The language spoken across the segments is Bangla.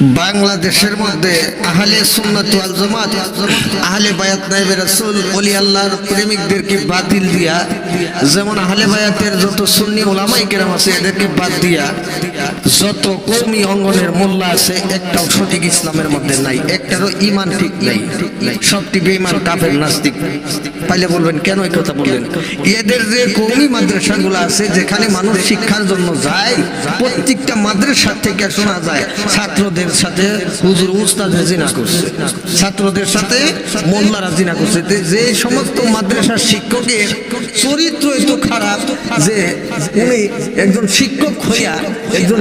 বাংলাদেশের মধ্যে আহলে সুন্নাত ওয়াল জামাত, আহলে বায়াত নাইবে রাসূল, ওলি আল্লাহর প্রেমিকদেরকে বাতিল দিয়া, যেমন আহলে বায়াতের যত সুন্নি ওলামাই কেরাম আছে, এদেরকে বাদ দিয়া, যত কৌমি অঙ্গনের মোল্লা আছে, একটাও সঠিক ইসলামের মধ্যে নাই, একটারও ইমান ঠিক নাই। সবটি বেঈমান, কাফের, নাস্তিক। পাইলে বলবেন, কেন এই কথা বললেন? এদের যে কৌমি মাদ্রাসাগুলো আছে, যেখানে মানুষ শিক্ষার জন্য যায়, প্রত্যেকটা মাদ্রাসা থেকে শোনা যায়, ছাত্রদের সাথে হুজুর উস্তাদ জিনা করছে। ছাত্রদের সাথে মোল্লারা জিনা করছে। যে সমস্ত মাদ্রাসার শিক্ষকের চরিত্র এত খারাপ যে উনি একজন শিক্ষক হইয়া একজন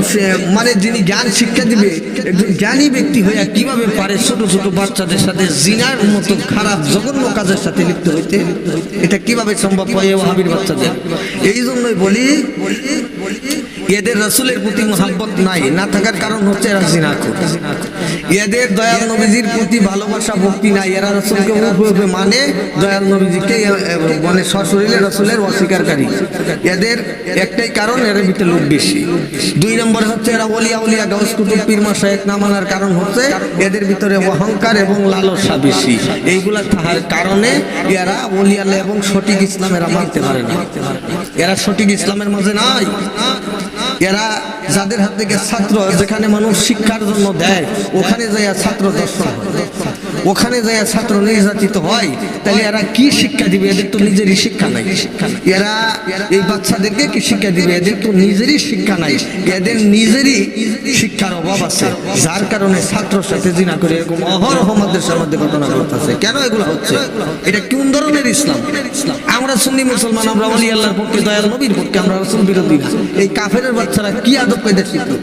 মানে যিনি জ্ঞান শিক্ষা দিবে, একজন জ্ঞানী ব্যক্তি হইয়া কীভাবে পারে ছোট ছোট বাচ্চাদের সাথে জিনার মতো খারাপ জঘন্য কাজের সাথে লিপ্ত হইতে? এটা কীভাবে সম্ভব হয় ওহাবির বাচ্চাদের? এই জন্যই বলি এদের রসুলের প্রতি মহাব্বত নাই, না থাকার কারণ হচ্ছে এদের দয়াল নবীজির প্রতি ভালোবাসা, ভক্তি নাই, এরা রসুলকে মানে দয়াল নবীজিকে মানে সশরীরে রসুলের অস্বীকারী। এদের একটাই কারণ এর ভিতরে লোক বেশি। দুই নম্বর হচ্ছে এরা ওলিয়া উলিয়া, গাউস কুতুব, পীর না মানার কারণ হচ্ছে এদের ভিতরে অহংকার এবং লালসা বেশি। এইগুলা তাহার কারণে এরা ওলিয়ালে এবং সঠিক ইসলাম এরা মানতে পারে না। এরা সঠিক ইসলামের মাঝে নাই। এরা যাদের হাত থেকে ছাত্র, যেখানে মানুষ শিক্ষার জন্য দেয়, ওখানে যায় ছাত্র দর্শন ওখানে যায় ছাত্র নির্যাতিত হয়, তাহলে এরা কি শিক্ষা দিবে? এদের তো নিজেরই শিক্ষা নাই। এরা এই বাচ্চাদেরকে কি শিক্ষা দিবে? এদের তো নিজেরই শিক্ষা নাই। এদের নিজেরই শিক্ষার অভাব আছে। যার কারণে ছাত্রর সাথে জিনা করে এরকম অহরহ মাদ্রাসার মধ্যে ঘটনা ঘটতেছে কেন এগুলো হচ্ছে? এটা কোন ধরনের ইসলাম? আমরা সুন্নি মুসলমান, আমরা অলি আল্লাহর পক্ষে, দয়াল নবীর পক্ষে আমরা রসুল বিরোধী এই কাফের বাচ্চারা কি আদব পেয়ে শিখলো?